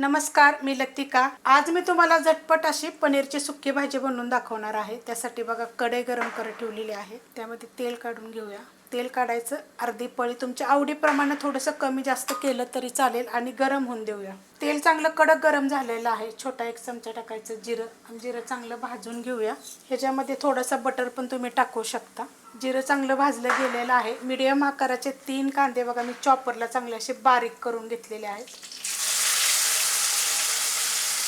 नमस्कार मी लतिका. आज मी तुम्हाला झटपट अशी पनीरची सुक्की भाजी बनवून दाखवणार आहे. त्यासाठी बघा कढई गरम करत ठेवलेली आहे. त्यामध्ये तेल काढून घेऊया. तेल काढायचं अर्धी पळी तुमच्या आवडीप्रमाणे थोडंसं कमी जास्त केलं तरी चालेल आणि गरम होऊन देऊया. तेल चांगलं कडक गरम झालेलं आहे. छोटा एक चमचा टाकायचं जिरं. आणि जिरं चांगलं भाजून घेऊया. ह्याच्यामध्ये थोडंसं बटर पण तुम्ही टाकू शकता. जिरं चांगलं भाजलं गेलेलं आहे. मीडियम आकाराचे तीन कांदे बघा मी चॉपरला चांगले असे बारीक करून घेतलेले आहेत.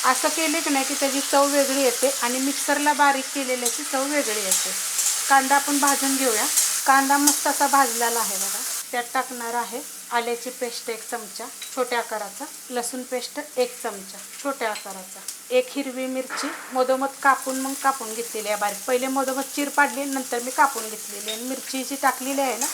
असं केले की नाही की त्याची चव वेगळी येते आणि मिक्सरला बारीक केलेल्याची चव वेगळी येते. कांदा आपण भाजून घेऊया. कांदा मस्त असा भाजलेला आहे बघा. त्यात टाकणार आहे आल्याची पेस्ट एक चमचा छोट्या आकाराचा. लसूण पेस्ट एक चमचा छोट्या आकाराचा. एक हिरवी मिरची मधोमध कापून मग कापून घेतलेली आहे बारीक. पहिले मधोमध चीर पाडली नंतर मी कापून घेतलेली आहे. मिरची जी टाकलेली आहे ना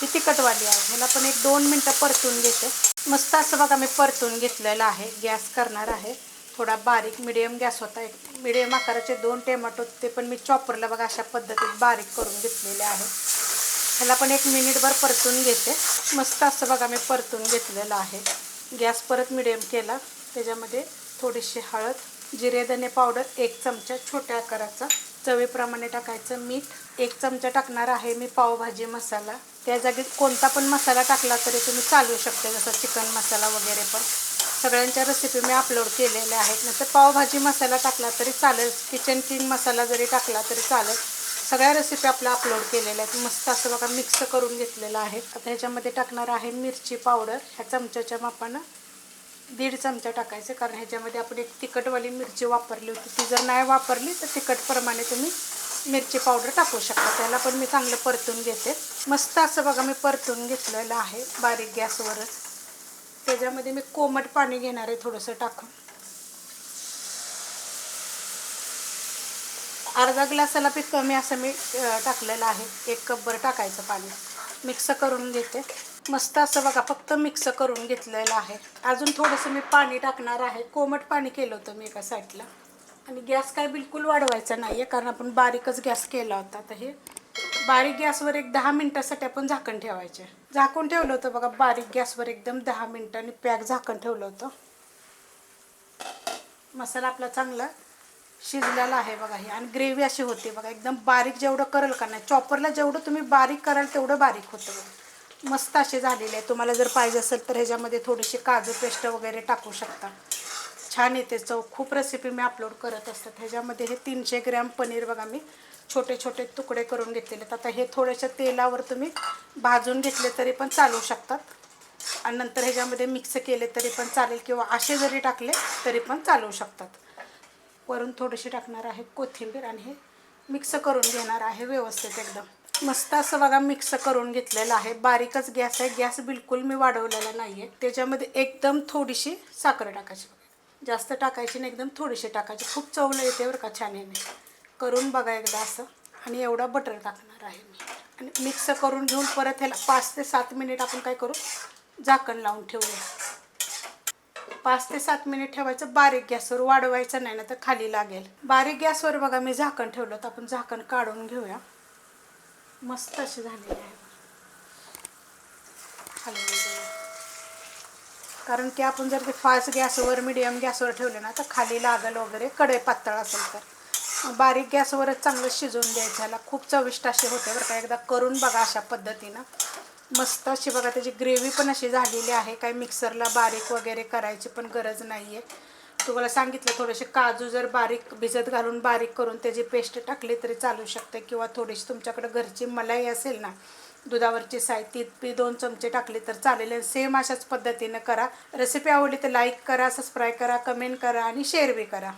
ती तिखटवाली आहे. ह्याला पण एक दोन मिनटं परतून घेते. मस्त असं बघा मी परतून घेतलेलं आहे. गॅस करणार आहे. थोडा बारीक मिडियम गॅस होता. एक मिडियम आकाराचे दोन टोमॅटो ते पण मी चॉपरला बघा अशा पद्धतीत बारीक करून घेतलेले आहे. ह्याला पण एक मिनिटभर परतून घेते. मस्त असं बघा मी परतून घेतलेलं आहे. गॅस परत मिडियम केला. त्याच्यामध्ये थोडीशी हळद जिरे धने पावडर एक चमचा छोट्या आकाराचा. चवीप्रमाणे टाकायचं मीठ. एक चमचा टाकणार आहे मी पावभाजी मसाला. त्या जागी कोणता पण मसाला टाकला तरी तुम्ही चालू शकते जसं चिकन मसाला वगैरे पण. सगळ्यांच्या रेसिपी मी अपलोड केलेल्या आहेत. नंतर पावभाजी मसाला टाकला तरी चालेल. किचन किंग मसाला जरी टाकला तरी चालेल. सगळ्या रेसिपी आपल्या अपलोड केलेल्या आहेत. मस्त असं बघा मिक्स करून घेतलेलं आहे. आता ह्याच्यामध्ये टाकणार आहे मिरची पावडर ह्या चमच्याच्या मापानं दीड चमचा टाकायचं. कारण ह्याच्यामध्ये आपण एक तिखटवाली मिरची वापरली होती. ती जर नाही वापरली तर तिखटप्रमाणे तुम्ही मिरची पावडर टाकू शकता. त्याला पण मी चांगलं परतून घेते. मस्त असं बघा मी परतून घेतलेलं आहे बारीक गॅसवरच. त्याच्यामध्ये मी कोमट पाणी घेणार आहे थोडंसं टाकून. अर्धा ग्लासाला पी कमी असं मी टाकलेलं आहे. एक कपभर टाकायचं पाणी. मिक्स करून घेते. मस्त असं बघा फक्त मिक्स करून घेतलेलं आहे. अजून थोडंसं मी पाणी टाकणार आहे. कोमट पाणी केलं होतं मी एका साईडला. आणि गॅस काय बिलकुल वाढवायचा नाही आहे कारण आपण बारीकच गॅस केला होता. तर हे बारीक गॅसवर एक दहा मिनटासाठी आपण झाकण ठेवायचे. झाकून ठेवलं होतं बघा बारीक गॅसवर एकदम दहा मिनटांनी पॅक झाकण ठेवलं होतं. मसाला आपला चांगला शिजलेला आहे बघा हे. आणि ग्रेव्ही अशी होते बघा एकदम बारीक जेवढं करल का नाही चॉपरला जेवढं तुम्ही बारीक कराल तेवढं बारीक होतं बघा. मस्त असे झालेले आहे. तुम्हाला जर पाहिजे असेल तर ह्याच्यामध्ये थोडीशी काजू पेस्ट वगैरे टाकू शकता. छान येते चव. खूप रेसिपी मी अपलोड करत असतात ह्याच्यामध्ये हे तीनशे ग्रॅम पनीर बघा मी. छोटे छोटे तुकडे करून घेतलेले आता हे थोड्याशा तेलावर तुम्ही भाजून घेतले तरी पण चालू शकतात. आणि नंतर ह्याच्यामध्ये मिक्स केले तरी पण चालेल किंवा असे जरी टाकले तरी पण चालवू शकतात. वरून थोडीशी टाकणार आहे कोथिंबीर आणि हे मिक्स करून घेणार आहे व्यवस्थित एकदम. मस्त असं बघा मिक्स करून घेतलेलं आहे. बारीकच गॅस आहे. गॅस बिलकुल मी वाढवलेला नाही आहे त्याच्यामध्ये एकदम थोडीशी साखर टाकायची. जास्त टाकायची नाही एकदम थोडीशी टाकायची. खूप चवलं येते बरं का छान याने करून बघा एकदा असं. आणि एवढा बटर टाकणार आहे मी. आणि मिक्स करून घेऊन परत ह्याला पाच ते सात मिनिट आपण काय करू? झाकण लावून ठेवूया. पाच ते सात मिनिट ठेवायचं. बारीक गॅसवर वाढवायचं नाही ना तर खाली लागेल. बारीक गॅसवर बघा मी झाकण ठेवलं तर आपण झाकण काढून घेऊया. मस्त अशी झालेली आहे. खाली कारण की आपण जर ते फास्ट गॅसवर मिडियम गॅसवर ठेवले ना तर खाली लागल वगैरे कडे पातळ असेल तर. बारीक गॅसवरच चांगलं शिजवून द्यायचं. ह्याला खूप चविष्ट असे होते बरं का. एकदा करून बघा अशा पद्धतीनं. मस्त अशी बघा त्याची ग्रेव्ही पण अशी झालेली आहे. काही मिक्सरला बारीक वगैरे करायची पण गरज नाही आहे तुम्हाला सांगितलं थोडेसे काजू जर बारीक भिजत घालून बारीक करून त्याची पेस्ट टाकली तरी चालू शकते. किंवा थोडीशी तुमच्याकडे घरची मलाई असेल ना दुधावरची साहित्य ती दोन चमचे टाकले तर चालेल. सेम अशाच पद्धतीनं करा. रेसिपी आवडली तर लाईक करा सबस्क्राईब करा कमेंट करा आणि शेअर बी करा.